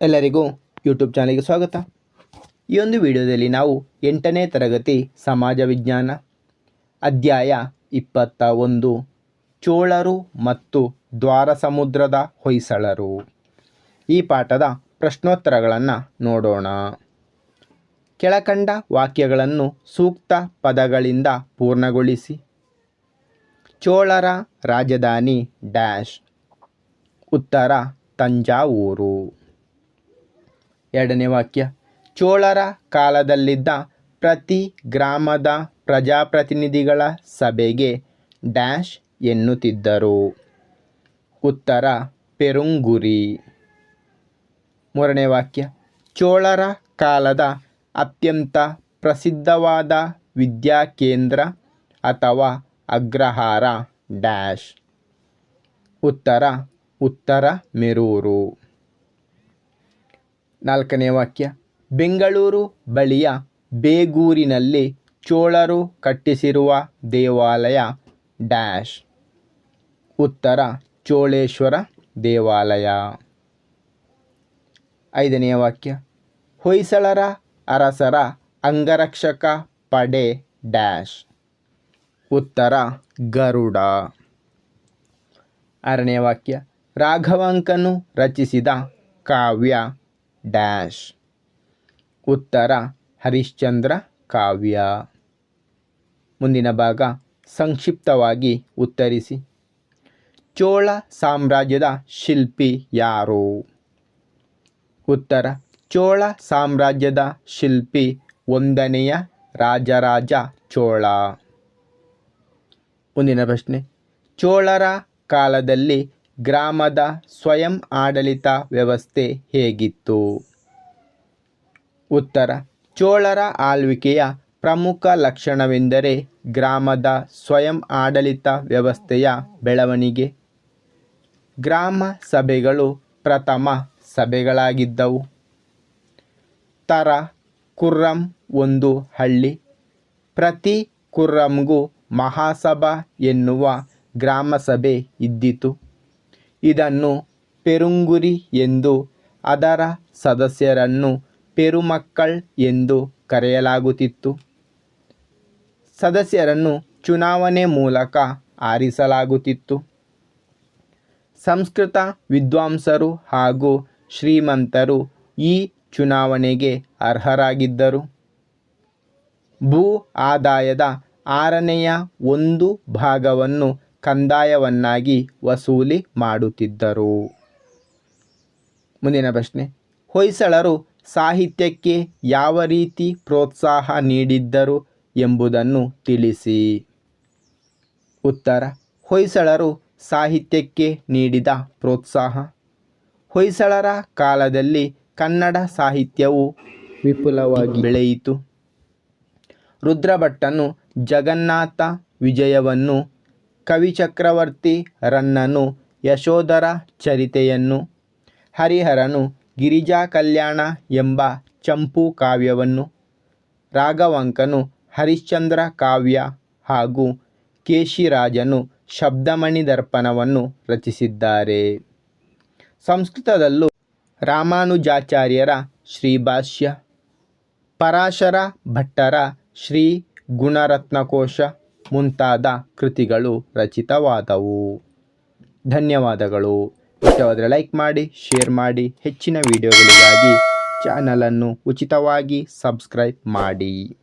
ಎಲ್ಲರಿಗೂ ಯೂಟ್ಯೂಬ್ ಚಾನಲ್ಗೆ ಸ್ವಾಗತ. ಈ ಒಂದು ವಿಡಿಯೋದಲ್ಲಿ ನಾವು ಎಂಟನೇ ತರಗತಿ ಸಮಾಜ ವಿಜ್ಞಾನ ಅಧ್ಯಾಯ ಇಪ್ಪತ್ತ ಒಂದು, ಚೋಳರು ಮತ್ತು ದ್ವಾರ ಸಮುದ್ರದ ಹೊಯ್ಸಳರು. ಈ ಪಾಠದ ಪ್ರಶ್ನೋತ್ತರಗಳನ್ನು ನೋಡೋಣ. ಕೆಳಕಂಡ ವಾಕ್ಯಗಳನ್ನು ಸೂಕ್ತ ಪದಗಳಿಂದ ಪೂರ್ಣಗೊಳಿಸಿ. ಚೋಳರ ರಾಜಧಾನಿ ಡ್ಯಾಶ್. ಉತ್ತರ ತಂಜಾವೂರು. ಎರಡನೇ ವಾಕ್ಯ. ಚೋಳರ ಕಾಲದಲ್ಲಿದ್ದ ಪ್ರತಿ ಗ್ರಾಮದ ಪ್ರಜಾಪ್ರತಿನಿಧಿಗಳ ಸಭೆಗೆ ಡ್ಯಾಶ್ ಎನ್ನುತ್ತಿದ್ದರು. ಉತ್ತರ, ಪೆರುಂಗುರಿ. ಮೂರನೇ ವಾಕ್ಯ. ಚೋಳರ ಕಾಲದ ಅತ್ಯಂತ ಪ್ರಸಿದ್ಧವಾದ ವಿದ್ಯಾಕೇಂದ್ರ ಅಥವಾ ಅಗ್ರಹಾರ ಡ್ಯಾಶ್. ಉತ್ತರ ಉತ್ತರ ಮೆರೂರು. ನಾಲ್ಕನೇ ವಾಕ್ಯ. ಬೆಂಗಳೂರು ಬಳಿಯ ಬೇಗೂರಿನಲ್ಲಿ ಚೋಳರು ಕಟ್ಟಿಸಿರುವ ದೇವಾಲಯ ಡ್ಯಾಶ್. ಉತ್ತರ, ಚೋಳೇಶ್ವರ ದೇವಾಲಯ. ಐದನೆಯ ವಾಕ್ಯ. ಹೊಯ್ಸಳರ ಅರಸರ ಅಂಗರಕ್ಷಕ ಪಡೆ ಡ್ಯಾಶ್. ಉತ್ತರ, ಗರುಡ. ಆರನೇ ವಾಕ್ಯ. ರಾಘವಾಂಕನು ರಚಿಸಿದ ಕಾವ್ಯ ಡ್ಯಾಶ್. ಉತ್ತರ, ಹರಿಶ್ಚಂದ್ರ ಕಾವ್ಯ. ಮುಂದಿನ ಭಾಗ, ಸಂಕ್ಷಿಪ್ತವಾಗಿ ಉತ್ತರಿಸಿ. ಚೋಳ ಸಾಮ್ರಾಜ್ಯದ ಶಿಲ್ಪಿ ಯಾರು? ಉತ್ತರ, ಚೋಳ ಸಾಮ್ರಾಜ್ಯದ ಶಿಲ್ಪಿ ಒಂದನೆಯ ರಾಜರಾಜ ಚೋಳ. ಮುಂದಿನ ಪ್ರಶ್ನೆ, ಚೋಳರ ಕಾಲದಲ್ಲಿ ಗ್ರಾಮದ ಸ್ವಯಂ ಆಡಳಿತ ವ್ಯವಸ್ಥೆ ಹೇಗಿತ್ತು? ಉತ್ತರ. ಚೋಳರ ಆಳ್ವಿಕೆಯ ಪ್ರಮುಖ ಲಕ್ಷಣವೆಂದರೆ ಗ್ರಾಮದ ಸ್ವಯಂ ಆಡಳಿತ ವ್ಯವಸ್ಥೆಯ ಬೆಳವಣಿಗೆ. ಗ್ರಾಮ ಸಭೆಗಳು ಪ್ರಥಮ ಸಭೆಗಳಾಗಿದ್ದವು. ತರ. ಕುರ್ರಂ ಒಂದು ಹಳ್ಳಿ. ಪ್ರತಿ ಕುರ್ರಂಗೂ ಮಹಾಸಭಾ ಎನ್ನುವ ಗ್ರಾಮಸಭೆ ಇದ್ದಿತು. ಇದನ್ನು ಪೆರುಂಗುರಿ ಎಂದು ಅದರ ಸದಸ್ಯರನ್ನು ಪೆರುಮಕ್ಕಳ್ ಎಂದು ಕರೆಯಲಾಗುತ್ತಿತ್ತು. ಸದಸ್ಯರನ್ನು ಚುನಾವಣೆ ಮೂಲಕ ಆರಿಸಲಾಗುತ್ತಿತ್ತು. ಸಂಸ್ಕೃತ ವಿದ್ವಾಂಸರು ಹಾಗೂ ಶ್ರೀಮಂತರು ಈ ಚುನಾವಣೆಗೆ ಅರ್ಹರಾಗಿದ್ದರು. ಭೂ ಆದಾಯದ ಆರನೆಯ ಒಂದು ಭಾಗವನ್ನು ಕಂದಾಯವನ್ನಾಗಿ ವಸೂಲಿ ಮಾಡುತ್ತಿದ್ದರು. ಮುಂದಿನ ಪ್ರಶ್ನೆ. ಹೊಯ್ಸಳರು ಸಾಹಿತ್ಯಕ್ಕೆ ಯಾವ ರೀತಿ ಪ್ರೋತ್ಸಾಹ ನೀಡಿದ್ದರು ಎಂಬುದನ್ನು ತಿಳಿಸಿ. ಉತ್ತರ. ಹೊಯ್ಸಳರು ಸಾಹಿತ್ಯಕ್ಕೆ ನೀಡಿದ ಪ್ರೋತ್ಸಾಹ. ಹೊಯ್ಸಳರ ಕಾಲದಲ್ಲಿ ಕನ್ನಡ ಸಾಹಿತ್ಯವು ವಿಪುಲವಾಗಿ ಬೆಳೆಯಿತು. ರುದ್ರಭಟ್ಟನು ಜಗನ್ನಾಥ ವಿಜಯವನ್ನು ಕವಿಚಕ್ರವರ್ತಿ ರನ್ನನು ಯಶೋಧರ ಚರಿತೆಯನ್ನು, ಹರಿಹರನು ಗಿರಿಜಾ ಕಲ್ಯಾಣ ಎಂಬ ಚಂಪು ಕಾವ್ಯವನ್ನು, ರಾಘವಂಕನು ಹರಿಶ್ಚಂದ್ರ ಕಾವ್ಯ ಹಾಗೂ ಕೇಶಿರಾಜನು ಶಬ್ದಮಣಿ ದರ್ಪಣವನ್ನು ರಚಿಸಿದ್ದಾರೆ. ಸಂಸ್ಕೃತದಲ್ಲೂ ರಾಮಾನುಜಾಚಾರ್ಯರ ಶ್ರೀಭಾಷ್ಯ ಪರಾಶರ ಭಟ್ಟರ ಶ್ರೀ ಗುಣರತ್ನಕೋಶ ಮುಂತಾದ ಕೃತಿಗಳು ರಚಿತವಾದವು. ಧನ್ಯವಾದಗಳು. ಇಷ್ಟವಾದರೆ ಲೈಕ್ ಮಾಡಿ ಶೇರ್ ಮಾಡಿ. ಹೆಚ್ಚಿನ ವಿಡಿಯೋಗಳಿಗಾಗಿ ಚಾನಲನ್ನು ಉಚಿತವಾಗಿ ಸಬ್ಸ್ಕ್ರೈಬ್ ಮಾಡಿ.